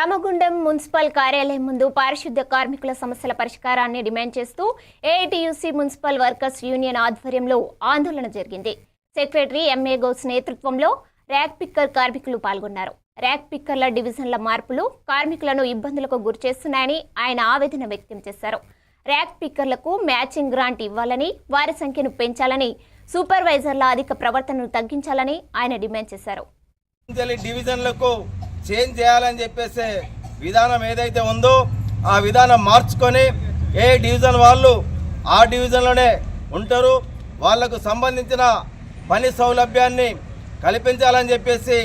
Ramagundam municipal కార్యాలయం ముందు పారిశుద్ధ్య కార్మికుల సమస్యల పరిష్కారాన్ని డిమాండ్ చేస్తూ ఏఐటీయూసీ మున్సిపల్ వర్కర్స్ యూనియన్ ఆధ్వర్యంలో ఆందోళన జరిగింది. సెక్రటరీ ఎంఏ గౌస్ నేతృత్వంలో ర్యాక్ పిక్కర్ కార్మికులు పాల్గొన్నారు. ర్యాక్ పిక్కర్ల డివిజన్ల మార్పులు కార్మికులను ఇబ్బందులకు గురిచేస్తున్నాయని ఆయన ఆవేదన వ్యక్తం చేశారు. ర్యాక్ పిక్కర్లకు మ్యాచింగ్ గ్రాంట్ ఇవ్వాలని వారి సంఖ్యను పెంచాలని సూపర్వైజర్ల అధిక ప్రవర్తనను తగ్గించాలని ఆయన డిమాండ్ చేశారు. డివిజన్లకు చేంజ్ చేయాలని చెప్పేసి విధానం ఏదైతే ఉందో ఆ విధానం మార్చుకొని ఏ డివిజన్ వాళ్ళు ఆ డివిజన్లోనే ఉంటారు. వాళ్ళకు సంబంధించిన పని సౌలభ్యాన్ని కల్పించాలని చెప్పేసి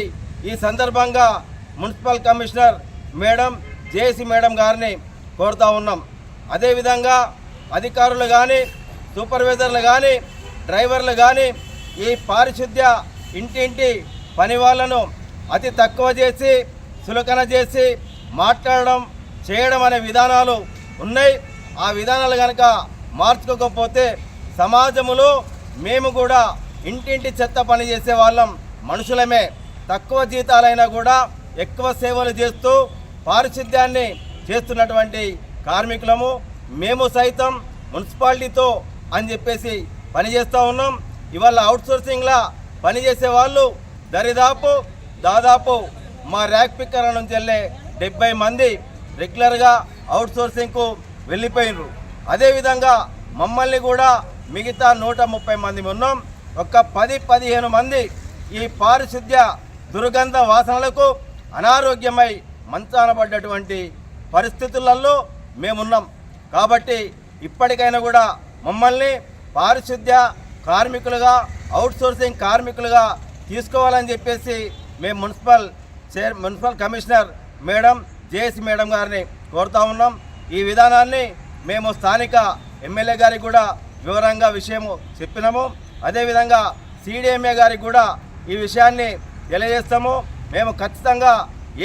ఈ సందర్భంగా municipal commissioner madam JC madam గారిని కోరుతా ఉన్నాం. అదేవిధంగా అధికారులు కానీ సూపర్వైజర్లు కానీ డ్రైవర్లు కానీ ఈ పారిశుద్ధ్య ఇంటింటి పని వాళ్ళను అతి తక్కువ చేసి సులకన చేసి మాట్లాడడం చేయడం అనే విధానాలు ఉన్నాయి. ఆ విధానాలు కనుక మార్చుకోకపోతే సమాజంలో మేము కూడా ఇంటింటి చెత్త పని చేసే వాళ్ళం మనుషులమే. తక్కువ జీతాలైనా కూడా ఎక్కువ సేవలు చేస్తూ పారిశుద్ధ్యాన్ని చేస్తున్నటువంటి కార్మికులము మేము సైతం మున్సిపాలిటీతో అని చెప్పేసి పనిచేస్తూ ఉన్నాం. ఇవాళ అవుట్సోర్సింగ్లా పనిచేసే వాళ్ళు దరిదాపు దాదాపు మా ర్యాక్ పిక్కర్ నుంచి వెళ్ళే డెబ్బై మంది రెగ్యులర్గా అవుట్సోర్సింగ్కు వెళ్ళిపోయినరు అదేవిధంగా మమ్మల్ని కూడా మిగతా నూట ముప్పై మంది ఉన్నాం. ఒక పది పదిహేను మంది ఈ పారిశుద్ధ్య దుర్గంధ వాసనలకు అనారోగ్యమై మంచానబడ్డటువంటి పరిస్థితులలో మేమున్నాం. కాబట్టి ఇప్పటికైనా కూడా మమ్మల్ని పారిశుద్ధ్య కార్మికులుగా అవుట్సోర్సింగ్ కార్మికులుగా తీసుకోవాలని చెప్పేసి మేము municipal chair municipal commissioner madam JC madam గారిని కోరుతా ఉన్నాం. ఈ విధానాన్ని మేము స్థానిక ఎమ్మెల్యే గారికి కూడా వివరంగా విషయము చెప్పినాము. అదేవిధంగా సిడిఎంఏ గారికి కూడా ఈ విషయాన్ని తెలియజేస్తాము. మేము ఖచ్చితంగా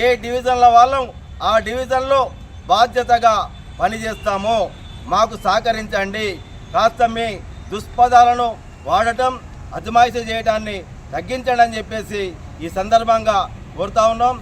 ఏ డివిజన్ల వాళ్ళం ఆ డివిజన్లో బాధ్యతగా పనిచేస్తాము. మాకు సహకరించండి. కాస్త మీ దుష్పదాలను వాడటం అజమాయిషీ చేయడాన్ని తగ్గించండి అని చెప్పేసి ఈ సందర్భంగా కోరుతా ఉన్నాం.